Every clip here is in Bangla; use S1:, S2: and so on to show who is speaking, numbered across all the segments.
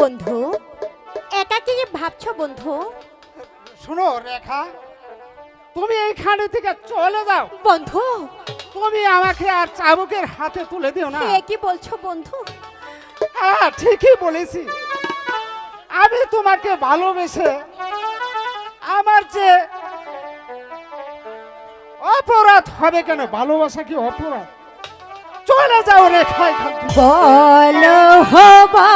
S1: বন্ধু। একা কি ভাবছ বন্ধু?
S2: শোনো রেখা তুমি এইখানে থেকে চলে যাও।
S1: বন্ধু।
S2: তুমি আমাকে আর চাবুকের হাতে তুলে দিও না।
S1: কি বলছো বন্ধু?
S2: হ্যাঁ ঠিকই বলেছি। আমি তোমাকে ভালোবেসে আমার যে অপরাধ হবে কেন ভালোবাসা কি অপরাধ? চলে যাও রেখা
S1: বল হবা।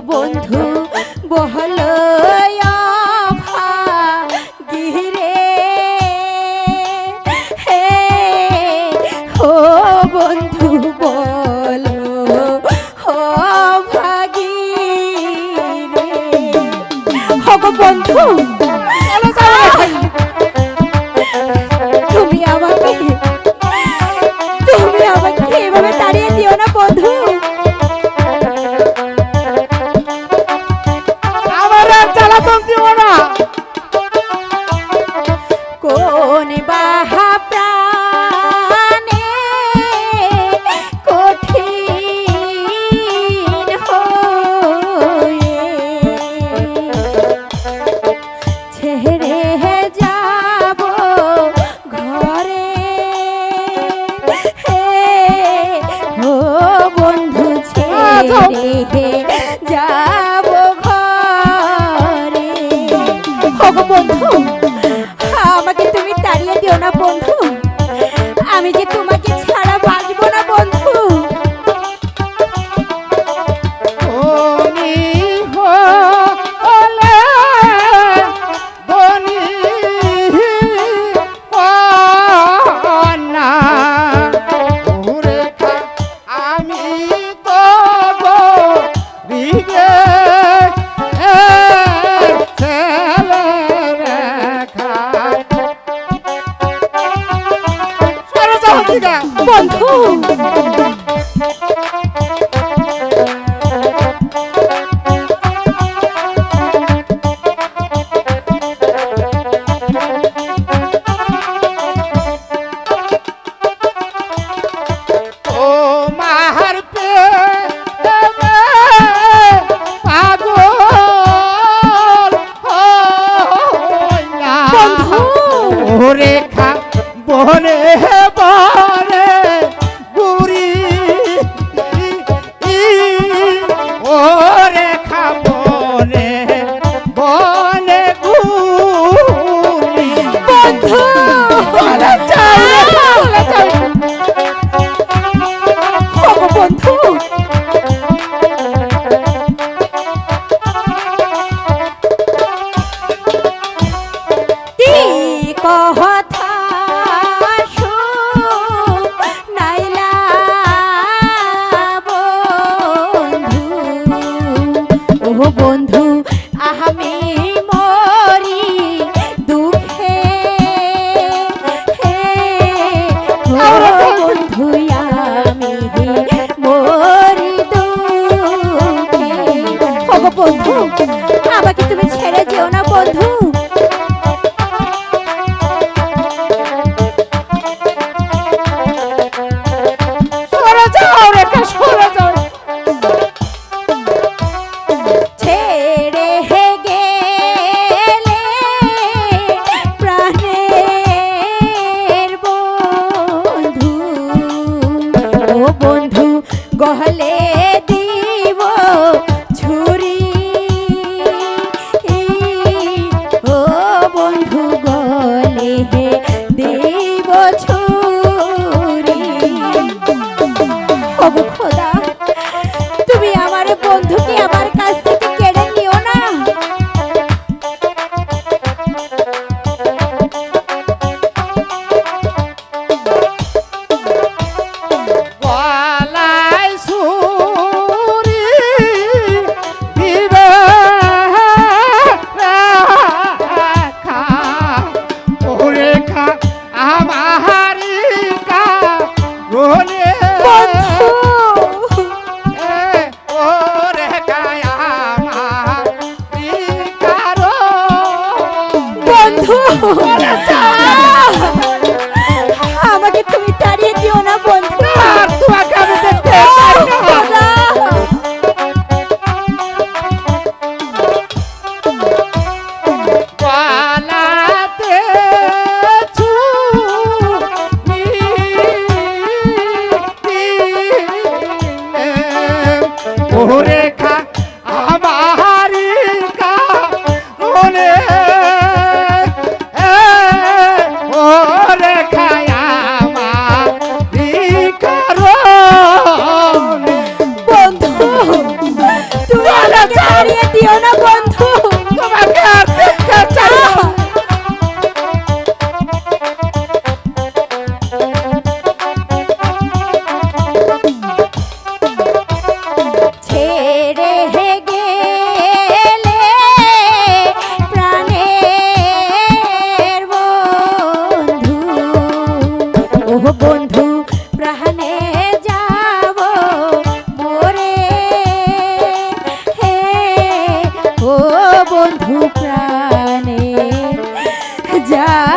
S1: বন্ধু।
S2: 包 Дорогі діти, পরে
S1: গুড়ি।
S2: ওরে খাবনে বনে
S1: গুড়ি। বন্ধু প্রাণে। যা